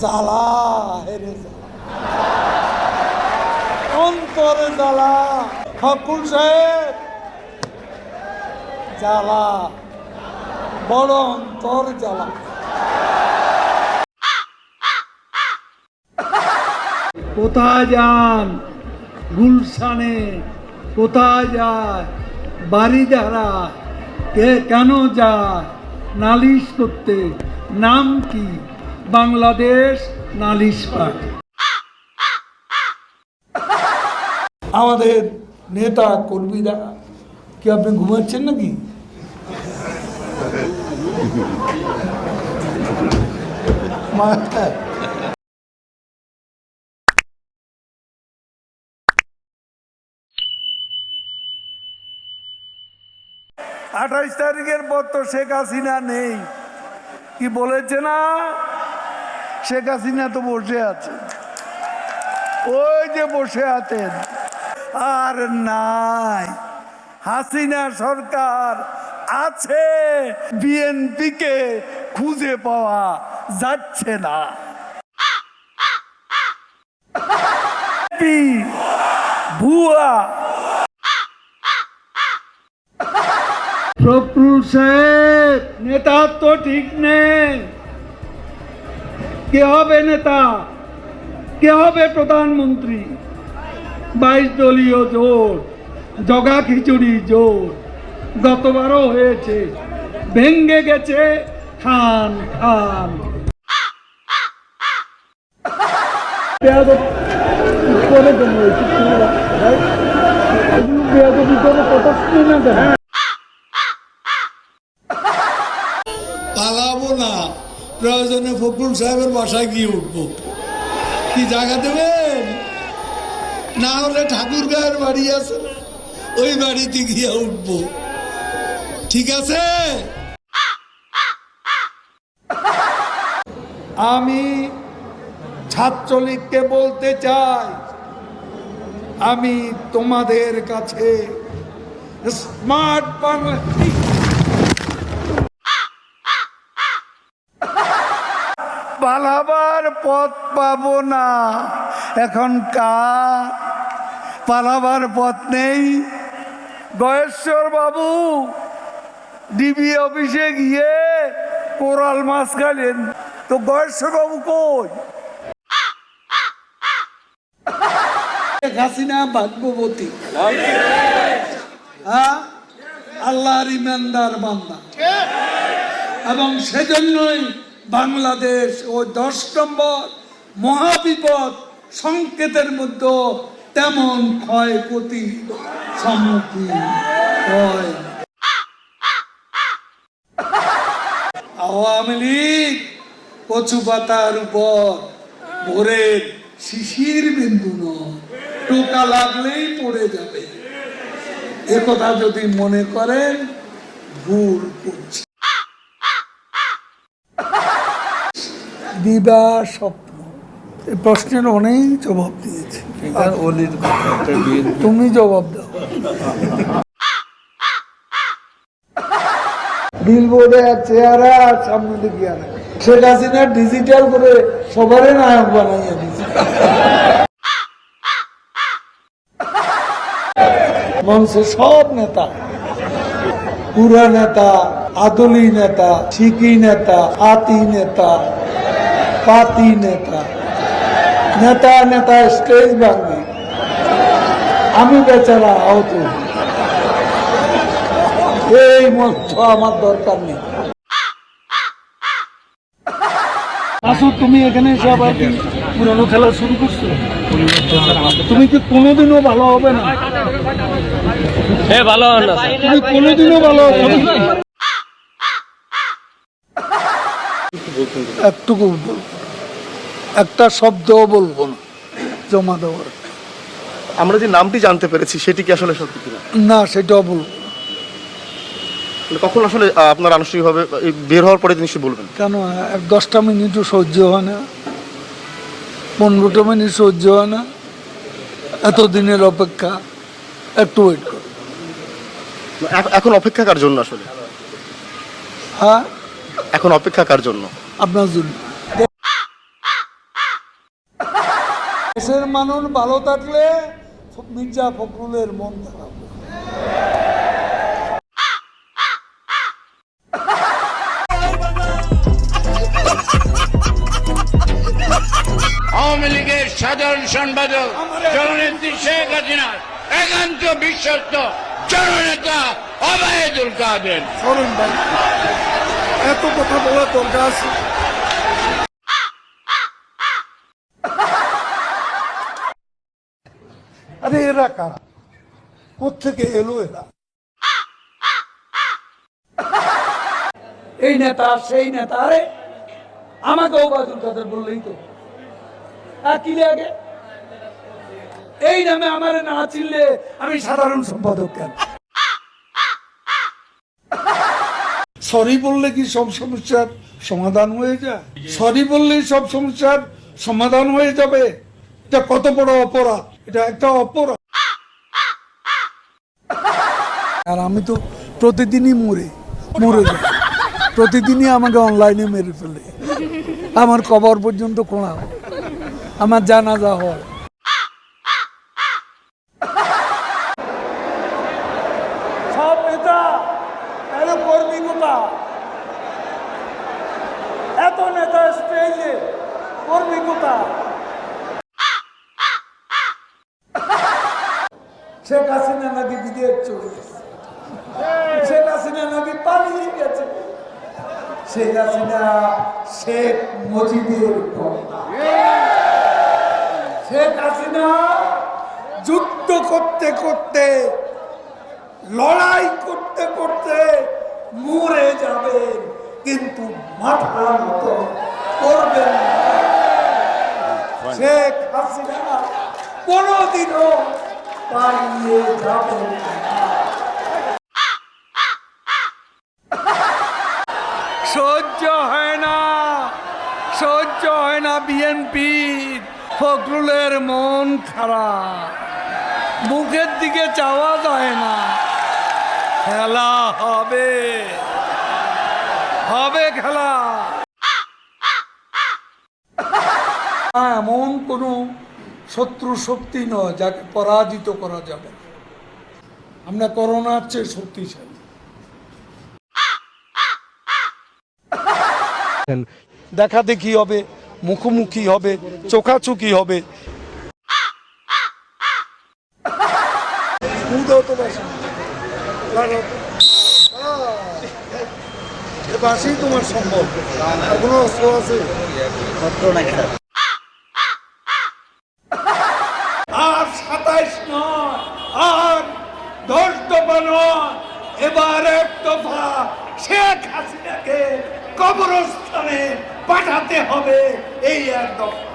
জ্বালা হেরে অন্তরে জ্বালা ফকুল সাহেব জ্বালা বড় অন্তর জ্বালা কোথায় যান গুলশানে কোথায় যায় বাড়ি যারা কে কেন যায় নালিশ করতে নাম কি বাংলাদেশ নালিশ পার্টি আমাদের নেতা কর্মীরা কি আপনি ঘুমাচ্ছেন নাকি? আঠাইশ তারিখের পর তো শেখ হাসিনা নেই। কি বলেছে না? শেখ হাসিনা তো বসে আছে। ওই যে বসে আছেন। আর নাই। হাসিনা সরকার আছে। বিএনপিকে খুঁজে পাওয়া যাচ্ছে না। ভুয়া। সাহেব নেতার তো ঠিক নেই। কে হবে নেতা কে হবে প্রধানমন্ত্রী বাইশ দলীয় জোট জগা খিচুড়ি জোট গতবারও হয়েছে ভেঙ্গে গেছে খান খান কথা শুনে না কেন? পালাবো না প্রয়োজনে ফখরুল সাহেবের বাসায় গিয়ে উঠবো। কি জায়গা দেবেন? না হলে ঠাকুর গায়ের বাড়ি আছে ওই বাড়িতে গিয়ে উঠবো। ঠিক আছে? আমি ছাত্রলীগকে বলতে চাই, আমি তোমাদের কাছে স্মার্ট বাংলা পালাবার পথ পাব না। এখন কার পালাবার পথ নেই। গয়েশ্বর বাবু, ডিবি অফিসে গিয়ে কোরাল মাছ খাইলেন। তো গয়েশ্বর বাবু কই? হাসিনা ভাগ্যবতী। হ্যাঁ? আল্লাহর ইমানদার বান্দা। এবং সেজন্যই বাংলাদেশ ও দশ নম্বর মহাবিপদ সংকেতের মধ্যে তেমন ক্ষয়ক্ষতি সম্মুখীন হয়। আওয়ামী লীগ কচু পাতার উপর ভোরের শিশির বিন্দু নয়। টোকা লাগলেই পড়ে যাবে। একথা যদি মনে করেন, ভুল করছে। দিবা স্বপ্ন। এই প্রশ্নের অনেক জবাব দিয়েছে। তুমি জবাব দাও। বিলবোর্ডে চেহারা সামনে দিকে আর শেখ হাসিনা ডিজিটাল করে সবারই নায়ক বানাইয়া দিচ্ছে মঞ্চে সব নেতা পুরা নেতা আদলি নেতা শিকি নেতা আতি নেতা পাতি নেতা। নেতা নেতা স্টেজ ভাঙ্গি আমি বেচারা আহত। এই মঞ্চ আমার দরকার নেই। আসো তুমি এখানে এসে আবার কি পুরনো খেলা শুরু করছ? তুমি কি কোনোদিনও ভালো হবে না? এ ভালো না তুমি কোনোদিনও ভালো হবে না? একটুকু। একটা শব্দও বলব না জমা দেওয়ার। আমরা যে নামটি জানতে পেরেছি সেটি কি আসলে সত্যি কিনা? না সেটাও বলব কখন আসলে আপনার আনুষ্ঠানিকভাবে বের হওয়ার পরে নিশ্চয়ই বলবেন? কেন এক দশটা মিনিটও সহ্য হয় না পনেরোটা মিনিট সহ্য হয় না এত দিনের অপেক্ষা একটু ওয়েট করো। এখন অপেক্ষা কার জন্য আসলে? হ্যাঁ? এখন অপেক্ষা কার জন্য? আপনার জন্য। দেশের মানুষ ভালো থাকলে মির্জা ফখরুলের মন খারাপ আওয়ামী লীগের সাধারণ সম্পাদক জননেত্রী শেখ হাসিনার একান্ত বিশ্বস্ত জননেতা অবায়দুল কাদের। এত কথা বলার দরকার আছে। আরে এরা কারা? কোথেকে এলো এরা? এই নেতা সেই নেতা আরে আমাকে ওবায়দুল কাদের বললেই তো। কি লাগে এই নামে আমার না চিনলে আমি সাধারণ সম্পাদক কেন? সরি বললে কি সব সমস্যার সমাধান হয়ে যায়? সরি বললে সব সমস্যার সমাধান হয়ে যাবে? এটা কত বড় অপরাধ? এটা একটা অপরাধ। আর আমি তো প্রতিদিনই মরে মরে যাই। প্রতিদিনই আমাকে অনলাইনে মেরে ফেলে। আমার কবর পর্যন্ত কোনা আমার জানাজা হয় সব নেতা এর কর্মী কোথা এত নেতা স্টেজে কর্মী কোথা শেখ হাসিনা নাকি বিদেশ চলে গেছে? শেখ হাসিনা নাকি পালিয়ে গেছে? শেখ হাসিনা শেখ কন্যা শেখ হাসিনা যুদ্ধ করতে করতে লড়াই করতে করতে মরে যাবেন কিন্তু মাথা মতো করবেন শেখ হাসিনা কোনোদিনও সহ্য হয় না, সহ্য হয় না বিএনপি। ফখরুলের মন খারাপ। মুখের দিকে চাওয়া যায় না। খেলা হবে। হবে খেলা। এমন কোনো শত্রু শক্তি নয় যাকে পরাজিত করা যাবে আমরা করোনার চেয়ে শক্তিশালী। দেখা দেখি হবে মুখোমুখি হবে চোখাচুকি হবে। উদাও তো বাসি লাগাও তো। আহ, এ বাসি তোমার সম্ভব আর কোনো অস্ত্র আছে আর সাতাইশ নয় আর দশ দফা নয় এবার এক দফা শেখ হাসিনাকে কবরস্থানে পাঠাতে হবে। এই এক দফা